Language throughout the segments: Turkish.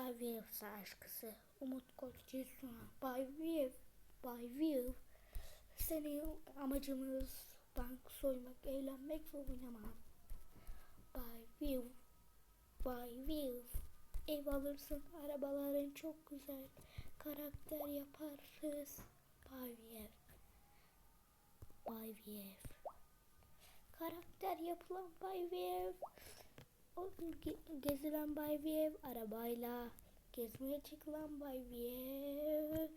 Bay Wills aşkısı. Umut Koç Cesuna. Bay Will. Senin amacımız bank soymak, eğlenmek ve oynamak. Bay Will. Bay Will. Ev alırsın, arabaların çok güzel. Karakter yaparız. Bay Will. Bay Will. Karakter yapılan Bay Will. Gezilen Bay Will arabayla. Gezmeye çıkılan Bay Will.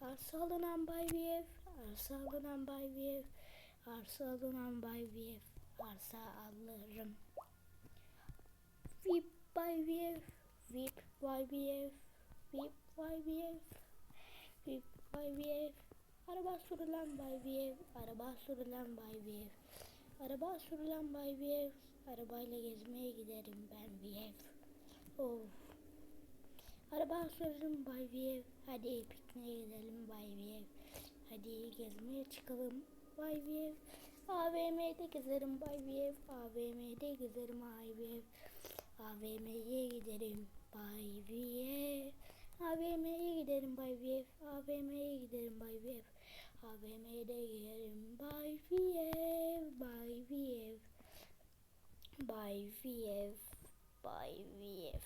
Arsa alınan Bay Will. Arsa alınan Bay Will. Arsa alınan Bay Will. Arsa alırım. Vip Bay Will. Vip Bay Will. Vip Bay Will. Vip Bay Will. Araba sürülen Bay Will. Araba sürülen Bay Will. Araba sürülen Bay Will. Arabayla gezmeye giderim ben Will. Of. Araba sürelim Bay Will. Hadi pikniğe gidelim Bay Will. Hadi gezmeye çıkalım Bay Will. AVM'de gezerim Bay Will. AVM'de gezerim Bay Will. AVM'ye giderim Bay Will. AVM'ye giderim Bay Will. AVM'ye giderim Bay Will. AVM'de giderim Bay Will. Bye VF. Bye VF.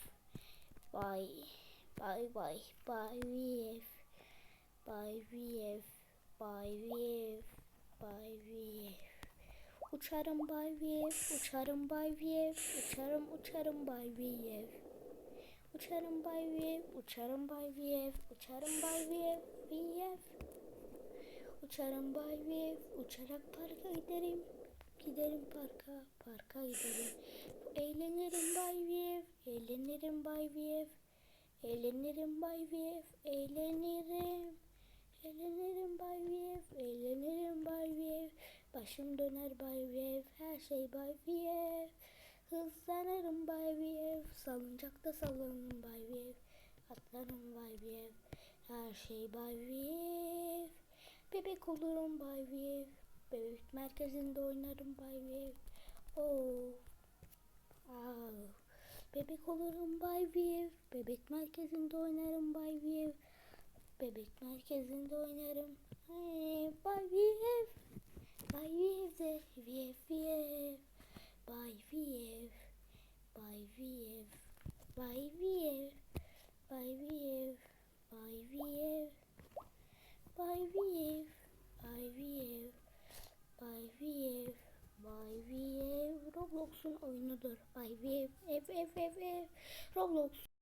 Bye. Bye bye. Bye VF. Bye VF. Bye VF. Bye VF. Uçarım Bay VF. Uçarım Bay VF. Uçarım uçarım Bay VF. Uçarım Bay VF. Uçarım Bay VF. Uçarım Bay VF. VF. Uçarım Bay VF. Uçarak parka giderim. Giderim parka. Parka giderim. Eğlenirim Bay Will. Eğlenirim Bay Will. Eğlenirim Bay Will. Eğlenirim. Eğlenirim Bay Will. Eğlenirim Bay Will. Başım döner Bay Will. Her şey Bay Will. Hızlanırım Bay Will. Salıncakta sallanırım Bay Will. Atlarım Bay Will. Her şey Bay Will. Bebek olurum Bay Will gösterinde oynarım Bay Wave. Oo. Oh. Aa. Ah. Bebek olurum Bay Wave. Bebek merkezinde oynarım Bay Wave. Bebek merkezinde oynarım. Bay Wave. Bay Wave de Wave Wave. Bay Wave. Bay Wave. Bay Wave. Roblox'un oyunudur. Bay Will. Ev ev ev ev. Roblox